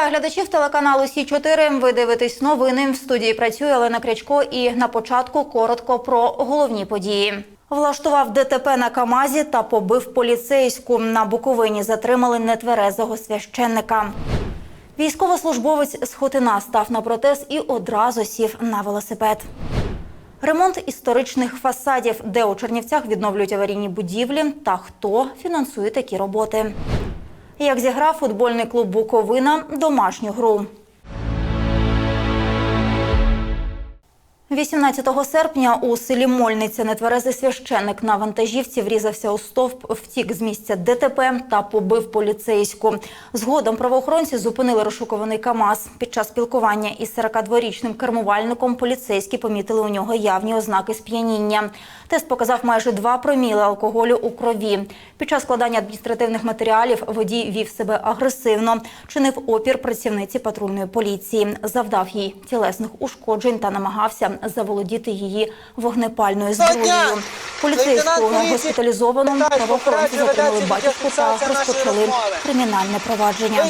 Вітаю глядачів телеканалу Сі 4 Ви дивитесь новини. В студії працює Олена Крячко. І на початку коротко про головні події. Влаштував ДТП на Камазі та побив поліцейську. На Буковині затримали нетверезого священника. Військовослужбовець з Хотина став на протез і одразу сів на велосипед. Ремонт історичних фасадів, де у Чернівцях відновлюють аварійні будівлі, та хто фінансує такі роботи. Як зіграв футбольний клуб Буковина домашню гру. 18 серпня у селі Мольниця нетверезий священник на вантажівці врізався у стовп, втік з місця ДТП та побив поліцейську. Згодом правоохоронці зупинили розшукуваний КАМАЗ. Під час спілкування із 42-річним кермувальником поліцейські помітили у нього явні ознаки сп'яніння. Тест показав майже 2 проміли алкоголю у крові. Під час складання адміністративних матеріалів водій вів себе агресивно, чинив опір працівниці патрульної поліції, завдав їй тілесних ушкоджень та намагався заволодіти її вогнепальною зброєю. Поліцейську госпіталізовано правоохоронці затримали батьківку та розпочали кримінальне провадження.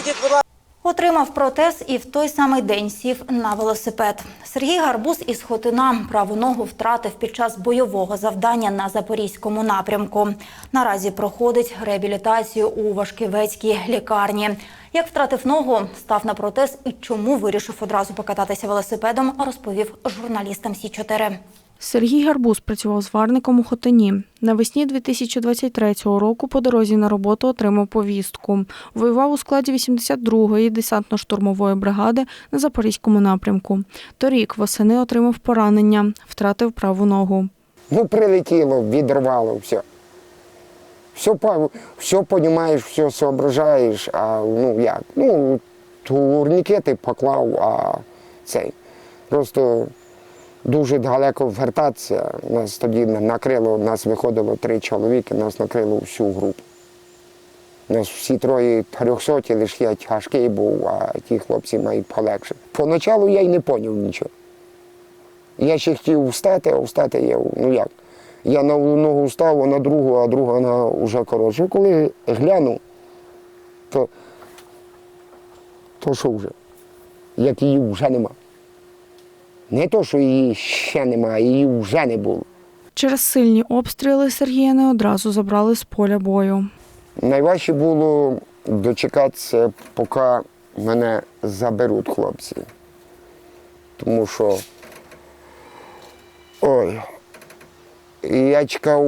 Отримав протез і в той самий день сів на велосипед. Сергій Гарбуз із Хотина праву ногу втратив під час бойового завдання на запорізькому напрямку. Наразі проходить реабілітацію у Вашківецькій лікарні. Як втратив ногу, став на протез і чому вирішив одразу покататися велосипедом, розповів журналістам Сі 4 Сергій Гарбуз працював зварником у Хотині. Навесні 2023 року по дорозі на роботу отримав повістку. Воював у складі 82-ї десантно-штурмової бригади на Запорізькому напрямку. Торік восени отримав поранення, втратив праву ногу. Ну, прилетіло, відірвало все. Все, все понімаєш, все соображаєш, а ну як? Ну, турнікети поклав, а цей. Просто дуже далеко вертатися. Нас тоді накрило, нас виходило три чоловіки, нас накрило всю групу. Нас всі троє трьохсоті, лише я тяжкий був, а ті хлопці мають полегше. Поначалу я й не зрозумів нічого. Я ще хотів встати, а встати я, ну як? Я на одну ногу встав, а на другу, а друга нога вже коротше. Коли глянув, то, то що вже? Як її вже нема. Не то, що її ще нема, її вже не було. Через сильні обстріли Сергія не одразу забрали з поля бою. Найважче було дочекатися, поки мене заберуть хлопці. Тому що ой, я чекав,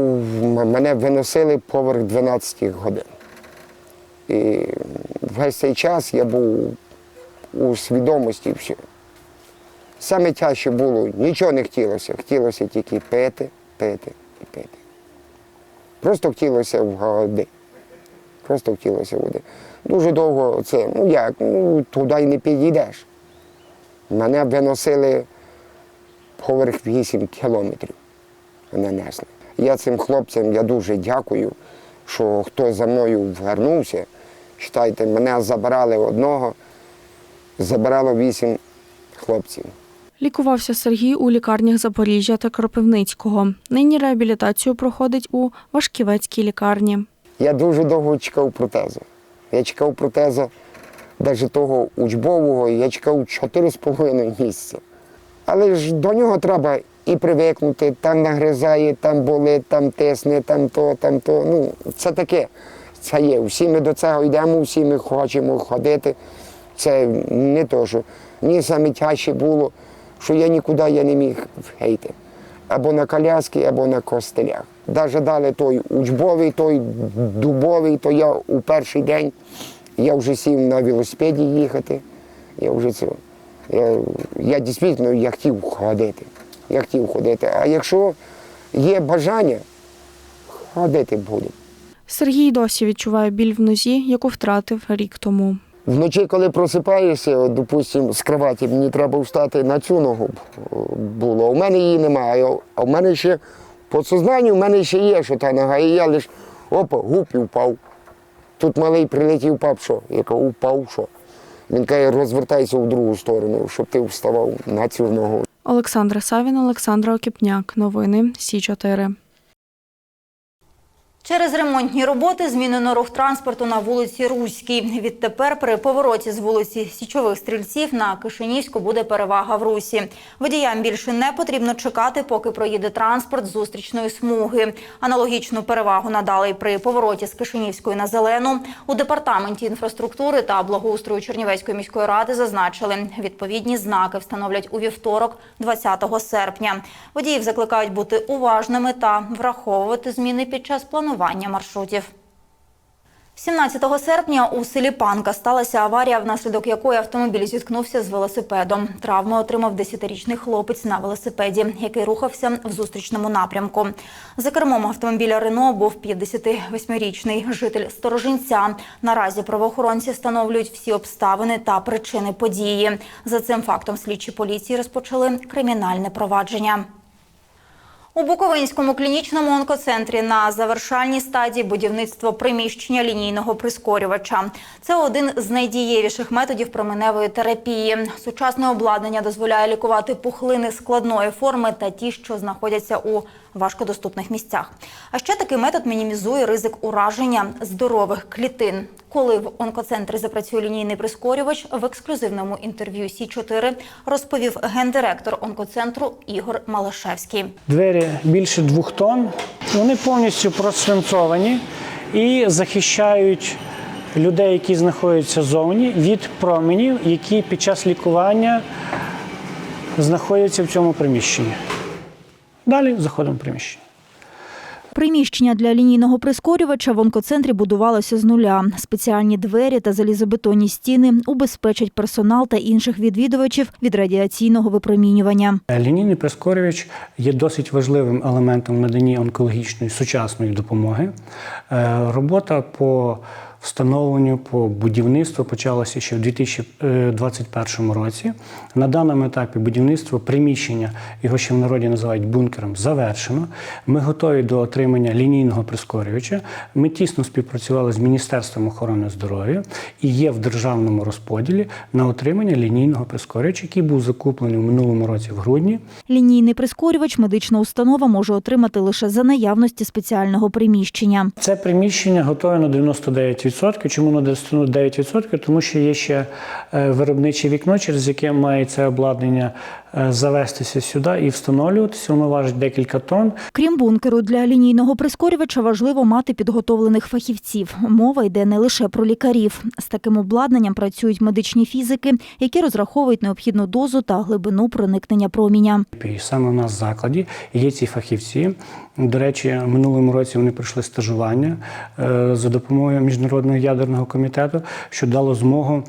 мене виносили поверх 12 годин. І весь цей час я був у свідомості все. Саме тяжче було, нічого не хотілося. Хотілося тільки пити, пити і пити. Просто хотілося води. Просто хотілося води. Дуже довго це, ну як, ну туди й не підійдеш. Мене виносили поверх 8 кілометрів. Мене несли. Я цим хлопцям я дуже дякую, що хто за мною вернувся. Читайте, мене забирали одного, забирало вісім хлопців. Лікувався Сергій у лікарнях Запоріжжя та Кропивницького. Нині реабілітацію проходить у Вашківецькій лікарні. Я дуже довго чекав протезу. Я чекав протезу навіть того учбового, я чекав 4,5 місяця. Але ж до нього треба і привикнути, там нагризає, там болить, там тисне, там то, там то. Ну, це таке. Це є. Всі ми до цього йдемо, всі ми хочемо ходити. Це не то, що мені саме тяжче було, що я нікуди я не міг вийти. Або на коляски, або на костелях. Навіть дали той учбовий, той дубовий, то я у перший день я вже сів на велосипеді їхати. Я вже це. Я, я дійсно я хотів ходити. Я хотів ходити. А якщо є бажання, ходити буду. Сергій досі відчуває біль в нозі, яку втратив рік тому. Вночі, коли просипаєшся, от, допустим, з кроваті, мені треба встати на цю ногу було. У мене її немає. А в мене ще по сознанню в мене ще є, що та нога. І я лише опа, гуп і впав. Тут малий прилетів пап, що? Я кажу, упав, що? Він каже, розвертайся в другу сторону, щоб ти вставав на цю ногу. Олександра Савін, Олександра Окіпняк. Новини Сі 4 Через ремонтні роботи змінено рух транспорту на вулиці Руській. Відтепер при повороті з вулиці Січових стрільців на Кишинівську буде перевага в русі. Водіям більше не потрібно чекати, поки проїде транспорт зустрічної смуги. Аналогічну перевагу надали й при повороті з Кишинівської на зелену. У департаменті інфраструктури та благоустрою Чернівецької міської ради зазначили, відповідні знаки встановлять у вівторок, 20 серпня. Водіїв закликають бути уважними та враховувати зміни під час планування маршрутів. 17 серпня у селі Панка сталася аварія, внаслідок якої автомобіль зіткнувся з велосипедом. Травми отримав 10-річний хлопець на велосипеді, який рухався в зустрічному напрямку. За кермом автомобіля Рено був 58-річний житель Сторожинця. Наразі правоохоронці встановлюють всі обставини та причини події. За цим фактом слідчі поліції розпочали кримінальне провадження. У Буковинському клінічному онкоцентрі на завершальній стадії будівництво приміщення лінійного прискорювача. Це один з найдієвіших методів променевої терапії. Сучасне обладнання дозволяє лікувати пухлини складної форми та ті, що знаходяться у важкодоступних місцях. А ще такий метод мінімізує ризик ураження здорових клітин. Коли в онкоцентрі запрацює лінійний прискорювач, в ексклюзивному інтерв'ю Сі 4 розповів гендиректор онкоцентру Ігор Малашевський. Двері більше двох тонн. Вони повністю просвинцовані і захищають людей, які знаходяться зовні, від променів, які під час лікування знаходяться в цьому приміщенні. Далі заходимо в приміщення. Приміщення для лінійного прискорювача в онкоцентрі будувалося з нуля. Спеціальні двері та залізобетонні стіни убезпечать персонал та інших відвідувачів від радіаційного випромінювання. Лінійний прискорювач є досить важливим елементом в наданні онкологічної сучасної допомоги. Е, Робота по встановленню, по будівництву почалася ще в 2021 році. На даному етапі будівництво приміщення, його ще в народі називають бункером, завершено. Ми готові до отримання лінійного прискорювача. Ми тісно співпрацювали з Міністерством охорони здоров'я і є в державному розподілі на отримання лінійного прискорювача, який був закуплений у минулому році в грудні. Лінійний прискорювач медична установа може отримати лише за наявності спеціального приміщення. Це приміщення готове на 99%. Чому на 9%? Тому що є ще е, виробниче вікно, через яке має це обладнання завестися сюди і встановлюватися. Воно важить декілька тонн. Крім бункеру, для лінійного прискорювача важливо мати підготовлених фахівців. Мова йде не лише про лікарів. З таким обладнанням працюють медичні фізики, які розраховують необхідну дозу та глибину проникнення проміння. І саме в нас в закладі є ці фахівці. До речі, минулому році вони пройшли стажування е, за допомогою міжнародного ядерного комітету, що дало змогу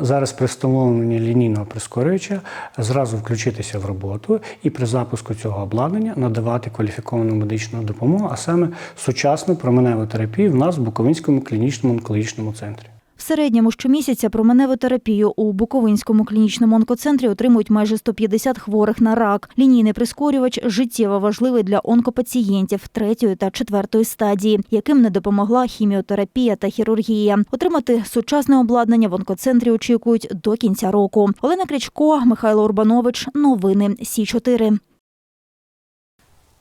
зараз при встановленні лінійного прискорювача зразу включитися в роботу і при запуску цього обладнання надавати кваліфіковану медичну допомогу, а саме сучасну променеву терапію в нас в Буковинському клінічному онкологічному центрі. Середньому щомісяця променеву терапію у Буковинському клінічному онкоцентрі отримують майже 150 хворих на рак. Лінійний прискорювач життєво важливий для онкопацієнтів третьої та четвертої стадії, яким не допомогла хіміотерапія та хірургія. Отримати сучасне обладнання в онкоцентрі очікують до кінця року. Олена Крічко, Михайло Урбанович. Новини Сі 4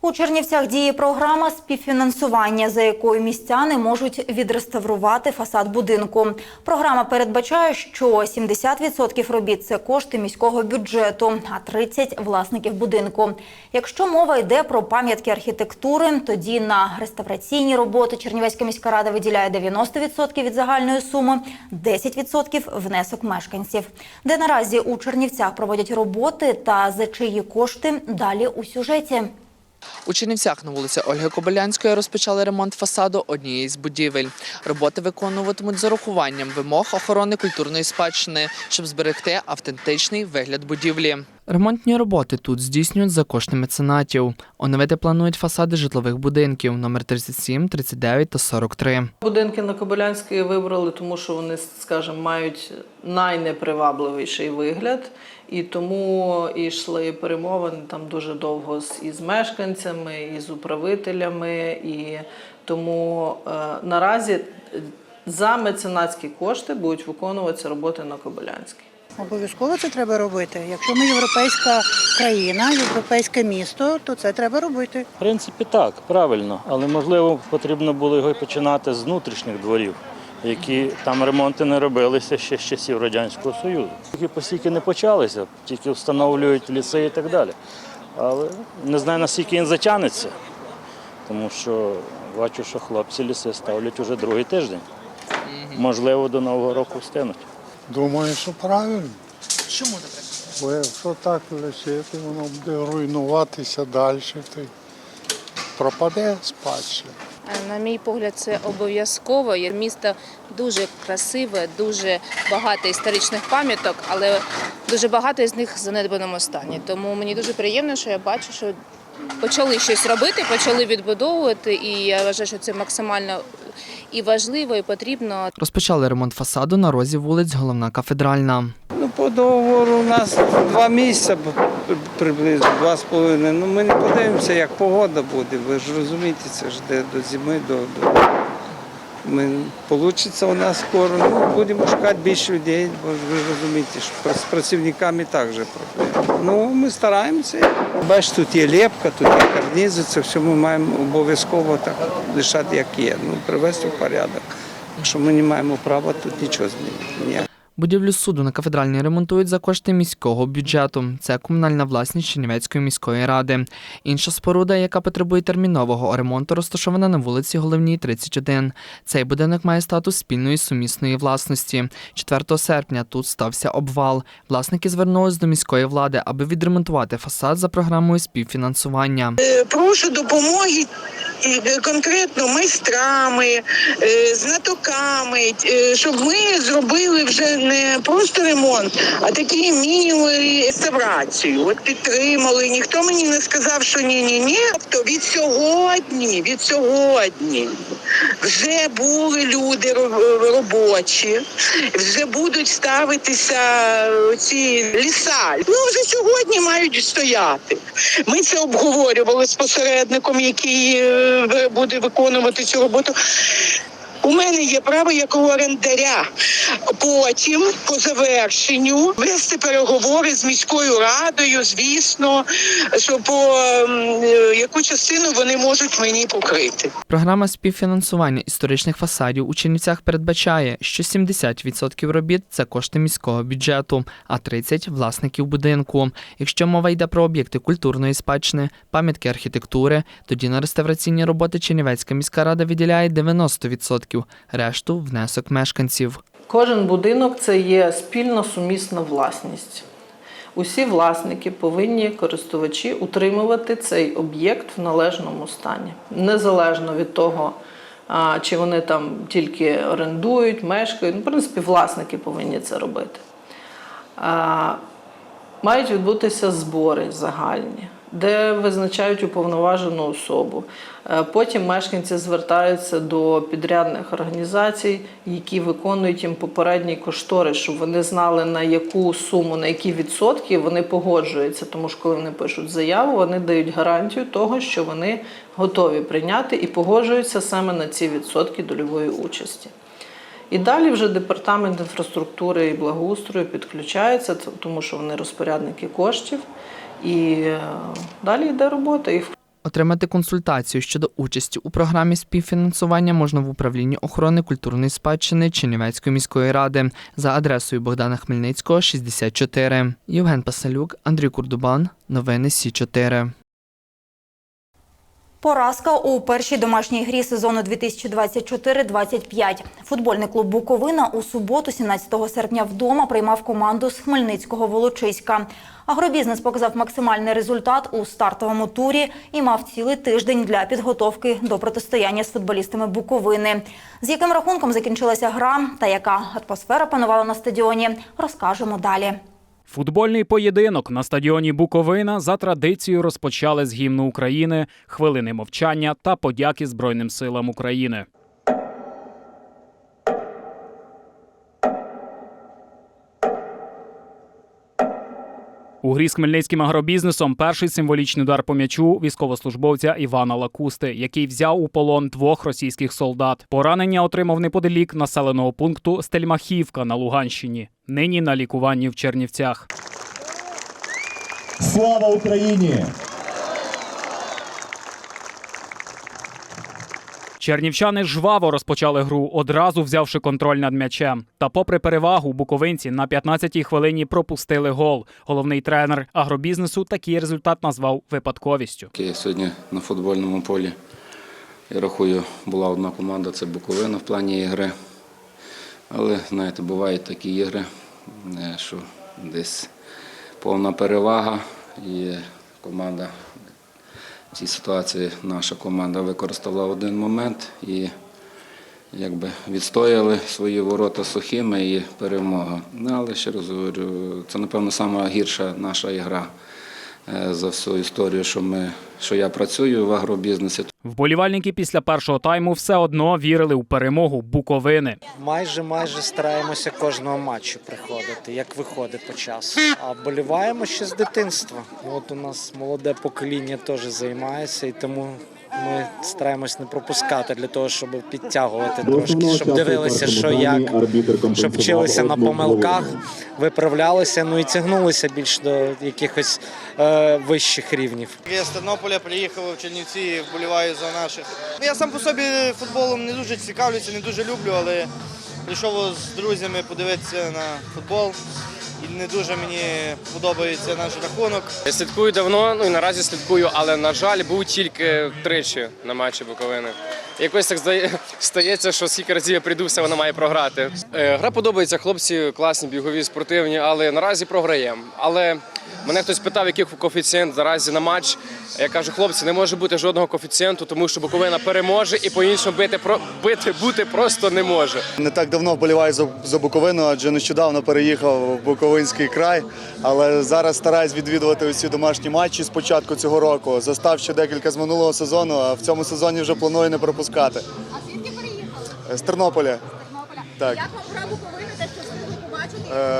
у Чернівцях діє програма співфінансування, за якою містяни можуть відреставрувати фасад будинку. Програма передбачає, що 70% робіт це кошти міського бюджету, а 30% – власників будинку. Якщо мова йде про пам'ятки архітектури, тоді на реставраційні роботи Чернівецька міська рада виділяє 90% від загальної суми, 10% – внесок мешканців. Де наразі у Чернівцях проводять роботи та за чиї кошти далі у сюжеті. У Чернівцях на вулиці Ольги Кобилянської розпочали ремонт фасаду однієї з будівель. Роботи виконуватимуть з урахуванням вимог охорони культурної спадщини, щоб зберегти автентичний вигляд будівлі. Ремонтні роботи тут здійснюють за кошти меценатів. Оновити планують фасади житлових будинків номер 37, 39 та 43. Будинки на Кобилянській вибрали, тому що вони, скажімо, мають найнепривабливіший вигляд, і тому йшли перемовини там дуже довго з із мешканцями, і з управителями. І тому е, наразі за меценатські кошти будуть виконуватися роботи на Кобилянській. Обов'язково це треба робити. Якщо ми європейська країна, європейське місто, то це треба робити. В принципі, так, правильно, але можливо потрібно було його починати з внутрішніх дворів, які там ремонти не робилися ще з часів Радянського Союзу. Тільки постільки не почалися, тільки встановлюють ліси і так далі. Але не знаю, наскільки він затягнеться, тому що бачу, що хлопці ліси ставлять уже другий тиждень. Можливо, до Нового року встигнуть. Думаю, що правильно. Чому так? Бо якщо так лишити, воно буде руйнуватися далі, то пропаде спадщина. На мій погляд, це обов'язково. Місто дуже красиве, дуже багато історичних пам'яток, але дуже багато з них в занедбаному стані. Тому мені дуже приємно, що я бачу, що почали щось робити, почали відбудовувати, і я вважаю, що це максимально і важливо, і потрібно. Розпочали ремонт фасаду на розі вулиць Головна кафедральна. Ну, по договору у нас два місяці приблизно, два з половиною. Ну, ми не подивимося, як погода буде. Ви ж розумієте, це ж де до зими, до. до... Ми, получиться у нас скоро. Ну, будемо шукати більше людей, бо ж ви розумієте, що з працівниками також проблема. Ну, ми стараємося. Бачите, тут є лепка, тут є карнізи, це все ми маємо обов'язково так лишати, як є. Ну, привести в порядок. Якщо ми не маємо права тут нічого змінити. Будівлю суду на кафедральній ремонтують за кошти міського бюджету. Це комунальна власність Чернівецької міської ради. Інша споруда, яка потребує термінового ремонту, розташована на вулиці Головній, 31. Цей будинок має статус спільної сумісної власності. 4 серпня тут стався обвал. Власники звернулись до міської влади, аби відремонтувати фасад за програмою співфінансування. прошу допомоги е, конкретно майстрами, е, знатоками, е, щоб ми зробили вже не просто ремонт, а такі мінімум реставрацію. От підтримали. Ніхто мені не сказав, що ні, ні, ні. Тобто від сьогодні, від сьогодні вже були люди робочі, вже будуть ставитися ці ліса. Ну вже сьогодні мають стояти. Ми це обговорювали з посередником, який е, буде виконувати цю роботу. У мене є право як у орендаря. Потім, по завершенню, вести переговори з міською радою, звісно, що е, яку частину вони можуть мені покрити. Програма співфінансування історичних фасадів у Чернівцях передбачає, що 70% робіт це кошти міського бюджету, а 30% – власників будинку. Якщо мова йде про об'єкти культурної спадщини, пам'ятки архітектури, тоді на реставраційні роботи Чернівецька міська рада виділяє 90%, решту внесок мешканців. Кожен будинок це є спільно сумісна власність. Усі власники повинні користувачі утримувати цей об'єкт в належному стані, незалежно від того, чи вони там тільки орендують, мешкають. Ну, в принципі, власники повинні це робити. Мають відбутися збори загальні, де визначають уповноважену особу. Е, Потім мешканці звертаються до підрядних організацій, які виконують їм попередній кошторис, щоб вони знали на яку суму, на які відсотки вони погоджуються. Тому що коли вони пишуть заяву, вони дають гарантію того, що вони готові прийняти і погоджуються саме на ці відсотки дольової участі. І далі вже департамент інфраструктури і благоустрою підключається, тому що вони розпорядники коштів. І е, далі йде робота. І Отримати консультацію щодо участі у програмі співфінансування можна в управлінні охорони культурної спадщини Чернівецької міської ради за адресою Богдана Хмельницького, 64. Євген Пасалюк, Андрій Курдубан. Новини Сі 4 Поразка у першій домашній грі сезону 2024-25. Футбольний клуб Буковина у суботу, 17 серпня, вдома приймав команду з Хмельницького Волочиська. Агробізнес показав максимальний результат у стартовому турі і мав цілий тиждень для підготовки до протистояння з футболістами Буковини. З яким рахунком закінчилася гра та яка атмосфера панувала на стадіоні, розкажемо далі. Футбольний поєдинок на стадіоні Буковина за традицією розпочали з гімну України, хвилини мовчання та подяки Збройним силам України. У грі з хмельницьким агробізнесом перший символічний удар по м'ячу військовослужбовця Івана Лакусти, який взяв у полон двох російських солдат. Поранення отримав неподалік населеного пункту Стельмахівка на Луганщині. Нині на лікуванні в Чернівцях. Слава Україні! Чернівчани жваво розпочали гру, одразу взявши контроль над м'ячем. Та, попри перевагу, буковинці на 15-й хвилині пропустили гол. Головний тренер агробізнесу такий результат назвав випадковістю. Я сьогодні на футбольному полі. Я рахую, була одна команда, це Буковина в плані ігри. Але, знаєте, бувають такі ігри, е, що десь повна перевага і команда в цій ситуації наша команда використала один момент і якби відстояли свої ворота сухими і перемога. Ну, але ще раз говорю, це напевно найгірша наша ігра за всю історію, що ми що я працюю в агробізнесі. Вболівальники після першого тайму все одно вірили у перемогу Буковини. Майже майже стараємося кожного матчу приходити, як виходить по часу. А вболіваємо ще з дитинства. От у нас молоде покоління теж займається, і тому ми стараємось не пропускати для того, щоб підтягувати трошки, щоб дивилися, що як, щоб вчилися на помилках, виправлялися, ну і тягнулися більш до якихось е, вищих рівнів. Я з Тернополя приїхав в Чернівці вболіваю за наших. Ну, Я сам по собі футболом не дуже цікавлюся, не дуже люблю, але прийшов з друзями подивитися на футбол. І не дуже мені подобається наш рахунок. Слідкую давно, ну і наразі слідкую, але на жаль, був тільки тричі на матчі Буковини. Якось так здає- стається, що скільки разів я прийду, все вона має програти. Е, Гра подобається, хлопці класні, бігові, спортивні, але наразі програємо. Але мене хтось питав, який коефіцієнт наразі на матч. Я кажу, хлопці, не може бути жодного коефіцієнту, тому що Буковина переможе і по-іншому бити, про- бити бути просто не може. Не так давно вболіваю за, за Буковину, адже нещодавно переїхав в Буковинський край. Але зараз стараюсь відвідувати усі домашні матчі з початку цього року. Застав ще декілька з минулого сезону, а в цьому сезоні вже планую не пропускати. А звідки приїхали? З Тернополя. Так. Як вам гра Буковини,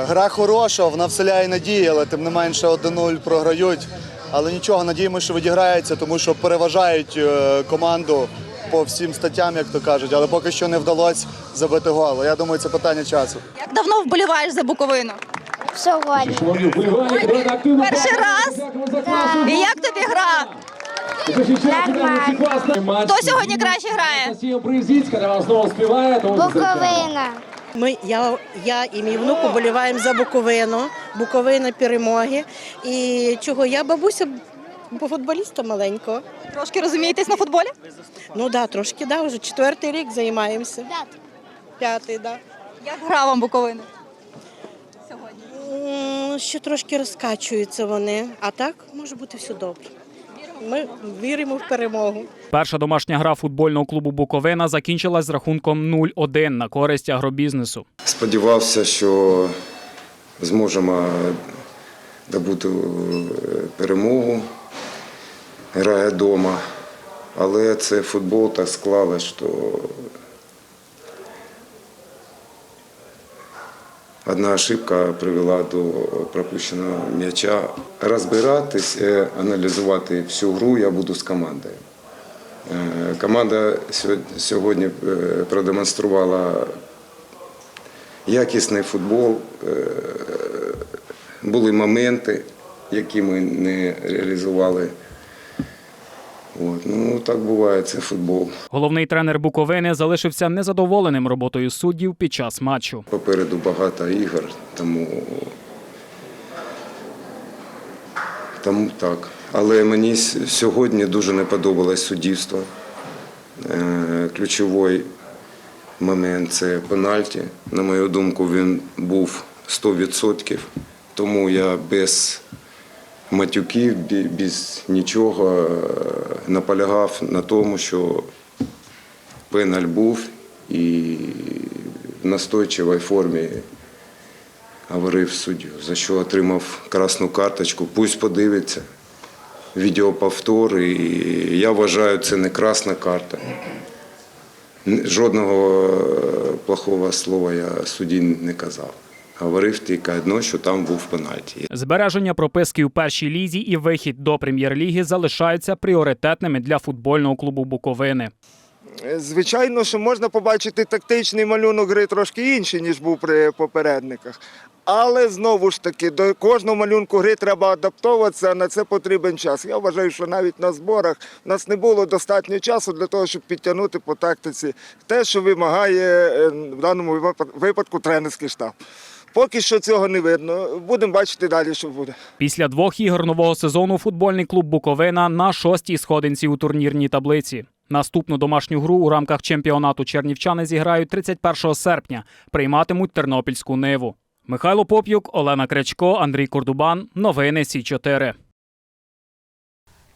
Гра хороша, вона вселяє надії, але тим не менше 1-0 програють. Але нічого, надіємося, що відіграється, тому що переважають е, команду по всім статтям, як то кажуть, але поки що не вдалося забити гол. Я думаю, це питання часу. Як давно вболіваєш за Буковину? Сьогодні. Перший раз? І як тобі гра? Хто сьогодні краще грає? Буковина. Ми, я, я і мій внук вболіваємо за Буковину, Буковина перемоги. І чого я бабуся по футболіста маленького. Трошки розумієтесь на футболі? Ну так, да, трошки да, вже четвертий рік займаємося. П'ятий, П'ятий, так. Як гра вам Буковини? Да. Ще трошки розкачуються вони, а так може бути все добре. Ми віримо в перемогу. Перша домашня гра футбольного клубу Буковина закінчилась з рахунком 0-1 на користь агробізнесу. Сподівався, що зможемо добути е, перемогу, грає вдома. Але це футбол так склалось, що одна ошибка привела до пропущеного м'яча. Розбиратись, е, аналізувати всю гру я буду з командою. Е, Команда сьогодні е, продемонструвала якісний футбол. Е, Були моменти, які ми не реалізували. От. Ну, так буває, це футбол. Головний тренер Буковини залишився незадоволеним роботою суддів під час матчу. Попереду багато ігор, тому, тому так. Але мені сьогодні дуже не подобалось суддівство. Е, Ключовий момент це пенальті. На мою думку, він був 100%. Тому я без матюків, без нічого е, наполягав на тому, що пеналь був і в настойчивій формі говорив суддю, за що отримав красну карточку. Пусть подивиться відеоповтор. І я вважаю, це не красна карта. Жодного е, плохого слова я судді не казав. Говорив тільки одно, що там був пенальті. Збереження прописки у першій лізі і вихід до прем'єр-ліги залишаються пріоритетними для футбольного клубу Буковини. Звичайно, що можна побачити тактичний малюнок гри трошки інший, ніж був при попередниках. Але знову ж таки, до кожного малюнку гри треба адаптовуватися, а на це потрібен час. Я вважаю, що навіть на зборах у нас не було достатньо часу для того, щоб підтягнути по тактиці те, що вимагає е, в даному випадку тренерський штаб. Поки що цього не видно. Будемо бачити далі, що буде. Після двох ігор нового сезону футбольний клуб Буковина на шостій сходинці у турнірній таблиці. Наступну домашню гру у рамках чемпіонату чернівчани зіграють 31 серпня. Прийматимуть тернопільську ниву. Михайло Поп'юк, Олена Крячко, Андрій Кордубан. Новини Сі 4